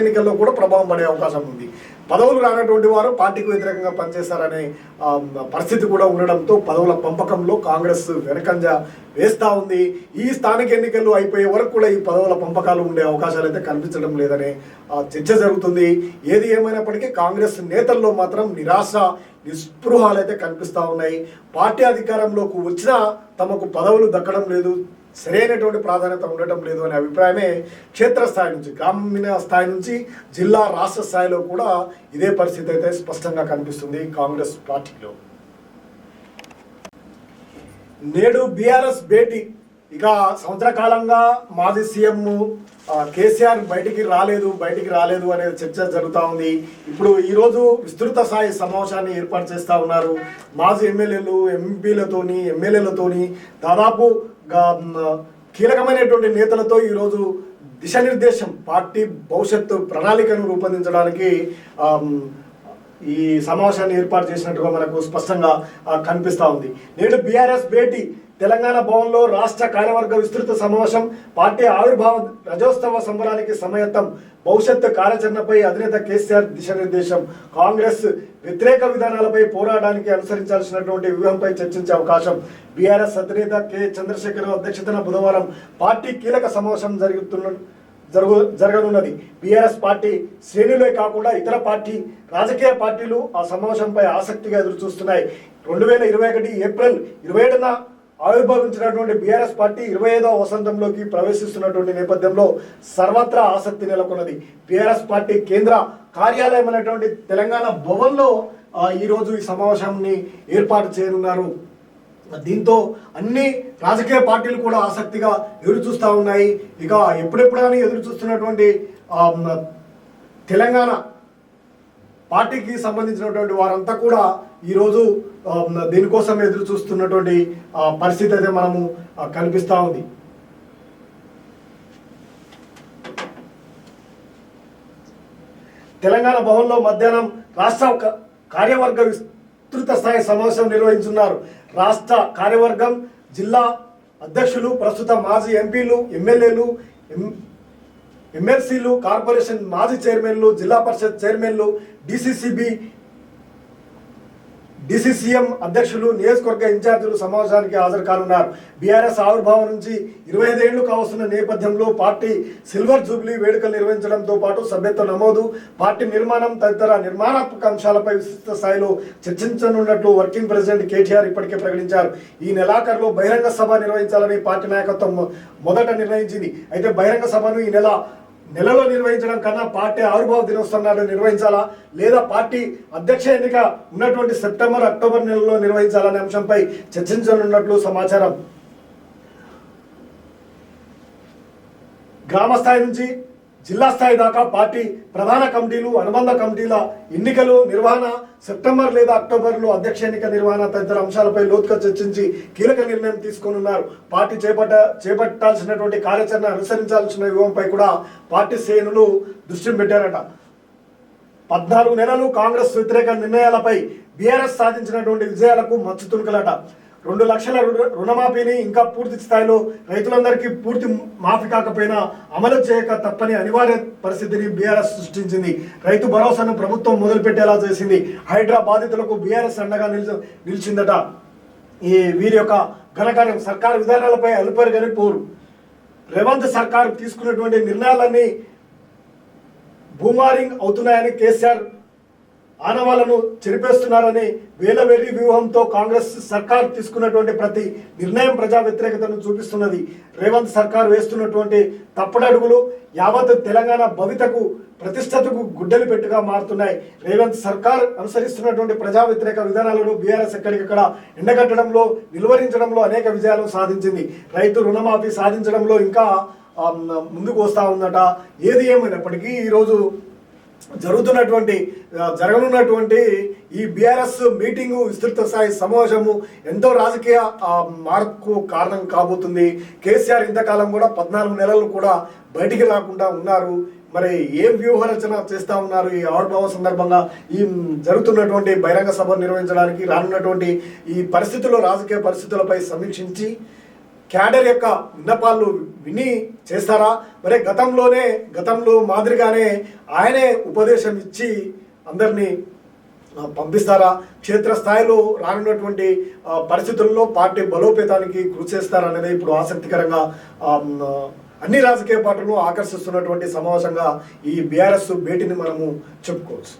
ఎన్నికల్లో కూడా ప్రభావం పడే అవకాశం ఉంది. పదవులు రానటువంటి వారు పార్టీకి వ్యతిరేకంగా పనిచేస్తారనే పరిస్థితి కూడా ఉండడంతో పదవుల పంపకంలో కాంగ్రెస్ వెనకంజ వేస్తా ఉంది. ఈ స్థానిక ఎన్నికలు అయిపోయే వరకు కూడా ఈ పదవుల పంపకాలు ఉండే అవకాశాలు అయితే కనిపించడం లేదనే చర్చ జరుగుతుంది. ఏది ఏమైనప్పటికీ కాంగ్రెస్ నేతల్లో మాత్రం నిరాశ నిస్పృహాలు అయితే కనిపిస్తూ ఉన్నాయి. పార్టీ అధికారంలోకి వచ్చినా తమకు పదవులు దక్కడం లేదు. సరైనటువంటి ప్రాధాన్యత ఉండటం లేదు అనే అభిప్రాయమే క్షేత్రస్థాయి నుంచి గ్రామీణ స్థాయి నుంచి జిల్లా రాష్ట్ర స్థాయిలో కూడా ఇదే పరిస్థితి అయితే స్పష్టంగా కనిపిస్తుంది కాంగ్రెస్ పార్టీలో. నేడు బీఆర్ఎస్ భేటీ. ఇక సంవత్సర కాలంగా మాజీ సీఎం కేసీఆర్ బయటికి రాలేదు బయటికి రాలేదు అనే చర్చ జరుగుతూ ఉంది. ఇప్పుడు ఈరోజు విస్తృత స్థాయి సమావేశాన్ని ఏర్పాటు చేస్తూ ఉన్నారు. మాజీ ఎమ్మెల్యేలు ఎంపీలతోని ఎమ్మెల్యేలతోని దాదాపు కీలకమైనటువంటి నేతలతో ఈరోజు దిశానిర్దేశం పార్టీ భవిష్యత్తు ప్రణాళికను రూపొందించడానికి ఈ సమావేశాన్ని ఏర్పాటు చేసినట్టుగా మనకు స్పష్టంగా కనిపిస్తూ ఉంది. నేడు బీఆర్ఎస్ భేటీ తెలంగాణ భవన్లో రాష్ట్ర కార్యవర్గ విస్తృత సమావేశం పార్టీ ఆవిర్భావ రజోత్సవ సంబరానికి సమయత్తం భవిష్యత్తు కార్యాచరణపై అధినేత కేసీఆర్ దిశానిర్దేశం కాంగ్రెస్ వ్యతిరేక విధానాలపై పోరాటానికి అనుసరించాల్సినటువంటి వ్యూహంపై చర్చించే అవకాశం బీఆర్ఎస్ అధినేత కె చంద్రశేఖర్ అధ్యక్షతన బుధవారం పార్టీ కీలక సమావేశం జరుగుతున్న జరుగు జరగనున్నది. బీఆర్ఎస్ పార్టీ శ్రేణులే కాకుండా ఇతర పార్టీ రాజకీయ పార్టీలు ఆ సమావేశంపై ఆసక్తిగా ఎదురు చూస్తున్నాయి రెండు వేల ఇరవై ఒకటి ఏప్రిల్ ఇరవై ఏడున ఆవిర్భవించినటువంటి బీఆర్ఎస్ పార్టీ ఇరవై ఐదవ వసంతంలోకి ప్రవేశిస్తున్నటువంటి నేపథ్యంలో సర్వత్రా ఆసక్తి నెలకొన్నది. బీఆర్ఎస్ పార్టీ కేంద్ర కార్యాలయం అనేటువంటి తెలంగాణ భవన్లో ఈరోజు ఈ సమావేశాన్ని ఏర్పాటు చేయనున్నారు. దీంతో అన్ని రాజకీయ పార్టీలు కూడా ఆసక్తిగా ఎదురు చూస్తూ ఉన్నాయి. ఇక ఎప్పుడెప్పుడని ఎదురు చూస్తున్నటువంటి తెలంగాణ పార్టీకి సంబంధించినటువంటి వారంతా కూడా ఈరోజు దీనికోసం ఎదురు చూస్తున్నటువంటి పరిస్థితి అయితే మనము కనిపిస్తూ ఉంది. తెలంగాణ భవన్లో మధ్యాహ్నం రాష్ట్ర క- కార్యవర్గ విస్తృత స్థాయి సమావేశం నిర్వహించున్నారు. రాష్ట్ర కార్యవర్గం జిల్లా అధ్యక్షులు ప్రస్తుత మాజీ ఎంపీలు ఎమ్మెల్యేలు ఎం- ఎమ్మెల్సీలు కార్పొరేషన్ మాజీ చైర్మన్లు జిల్లా పరిషత్ చైర్మన్లు డిసిసిబి డీసీసీఎం అధ్యక్షులు నియోజకవర్గ ఇన్ఛార్జీలు సమావేశానికి హాజరు కానున్నారు. బీఆర్ఎస్ ఆవిర్భావం నుంచి ఇరవై ఐదేళ్ళు కావస్తున్న నేపథ్యంలో పార్టీ సిల్వర్ జూబ్లీ వేడుకలు నిర్వహించడంతో పాటు సభ్యత్వ నమోదు పార్టీ నిర్మాణం తదితర నిర్మాణాత్మక అంశాలపై విస్తృత స్థాయిలో చర్చించనున్నట్లు వర్కింగ్ ప్రెసిడెంట్ కేటీఆర్ ఇప్పటికే ప్రకటించారు. ఈ నెలాఖరులో బహిరంగ సభ నిర్వహించాలని పార్టీ నాయకత్వం మొదట నిర్ణయించింది. అయితే బహిరంగ సభను ఈ నెల నెలలో నిర్వహించడం కన్నా పార్టీ ఆవిర్భావ దినోత్సవం నాడు నిర్వహించాలా? లేదా పార్టీ అధ్యక్ష ఎన్నిక ఉన్నటువంటి సెప్టెంబర్ అక్టోబర్ నెలలో నిర్వహించాలనే అంశంపై చర్చించనున్నట్లు సమాచారం. గ్రామ స్థాయి నుంచి జిల్లా స్థాయి దాకా పార్టీ ప్రధాన కమిటీలు అనుబంధ కమిటీల ఎన్నికలు నిర్వహణ సెప్టెంబర్ లేదా అక్టోబర్లో అధ్యక్ష ఎన్నిక నిర్వహణ తదితర అంశాలపై లోతుగా చర్చించి కీలక నిర్ణయం తీసుకోనున్నారు. పార్టీ చేపట్ట చేపట్టాల్సినటువంటి కార్యాచరణ అనుసరించాల్సిన వ్యూహంపై కూడా పార్టీ శ్రేణులు దృష్టి పెట్టారట. పద్నాలుగు నెలలు కాంగ్రెస్ వ్యతిరేక నిర్ణయాలపై బీఆర్ఎస్ సాధించినటువంటి విజయాలకు మచ్చు తుణుకలట. రెండు లక్షల రుణమాఫీని ఇంకా పూర్తి స్థాయిలో రైతులందరికీ పూర్తి మాఫీ కాకపోయినా అమలు చేయక తప్పని అనివార్య పరిస్థితిని బీఆర్ఎస్ సృష్టించింది. రైతు భరోసాను ప్రభుత్వం మొదలుపెట్టేలా చేసింది. హైడ్రా బాధితులకు బీఆర్ఎస్ అండగా నిలిచి నిలిచిందట. ఈ వీరి యొక్క ఘనకార్యం సర్కారు విధానాలపై అలుపరిగని పోరు. రేవంత్ సర్కారు తీసుకున్నటువంటి నిర్ణయాలన్నీ బూమారింగ్ అవుతున్నాయని కేసీఆర్ ఆనవాళ్ళను చెరిపేస్తున్నారని వేల వ్యూహంతో కాంగ్రెస్ సర్కార్ తీసుకున్నటువంటి ప్రతి నిర్ణయం ప్రజా వ్యతిరేకతను చూపిస్తున్నది. రేవంత్ సర్కార్ వేస్తున్నటువంటి తప్పుడడుగులు యావత్ తెలంగాణ భవితకు ప్రతిష్టతకు గుడ్డలు పెట్టుగా మారుతున్నాయి. రేవంత్ సర్కార్ అనుసరిస్తున్నటువంటి ప్రజా వ్యతిరేక విధానాలను బీఆర్ఎస్ ఎక్కడికక్కడ ఎండగట్టడంలో నిలువరించడంలో అనేక విజయాలను సాధించింది. రైతు రుణమాఫీ సాధించడంలో ఇంకా ముందుకు వస్తూ ఉందట. ఏది ఏమైనప్పటికీ ఈరోజు జరుగుతున్నటువంటి జరగనున్నటువంటి ఈ బీఆర్ఎస్ మీటింగు విస్తృత స్థాయి సమావేశము ఎంతో రాజకీయ మార్పుకు కారణం కాబోతుంది. కేసీఆర్ ఇంతకాలం కూడా పద్నాలుగు నెలలు కూడా బయటికి రాకుండా ఉన్నారు. మరి ఏం వ్యూహ రచన చేస్తా ఉన్నారు ఈ ఆవిర్భావం సందర్భంగా? ఈ జరుగుతున్నటువంటి బహిరంగ సభ నిర్వహించడానికి రానున్నటువంటి ఈ పరిస్థితుల్లో రాజకీయ పరిస్థితులపై సమీక్షించి క్యాడర్ యొక్క విన్నపాలు విని చేస్తారా? మరి గతంలోనే గతంలో మాదిరిగానే ఆయనే ఉపదేశం ఇచ్చి అందరినీ పంపిస్తారా? క్షేత్రస్థాయిలో రానున్నటువంటి పరిస్థితుల్లో పార్టీ బలోపేతానికి కృషి చేస్తారా అనేది ఇప్పుడు ఆసక్తికరంగా అన్ని రాజకీయ పార్టీలను ఆకర్షిస్తున్నటువంటి సమావేశంగా ఈ బీఆర్ఎస్ భేటీని మనము చెప్పుకోవచ్చు.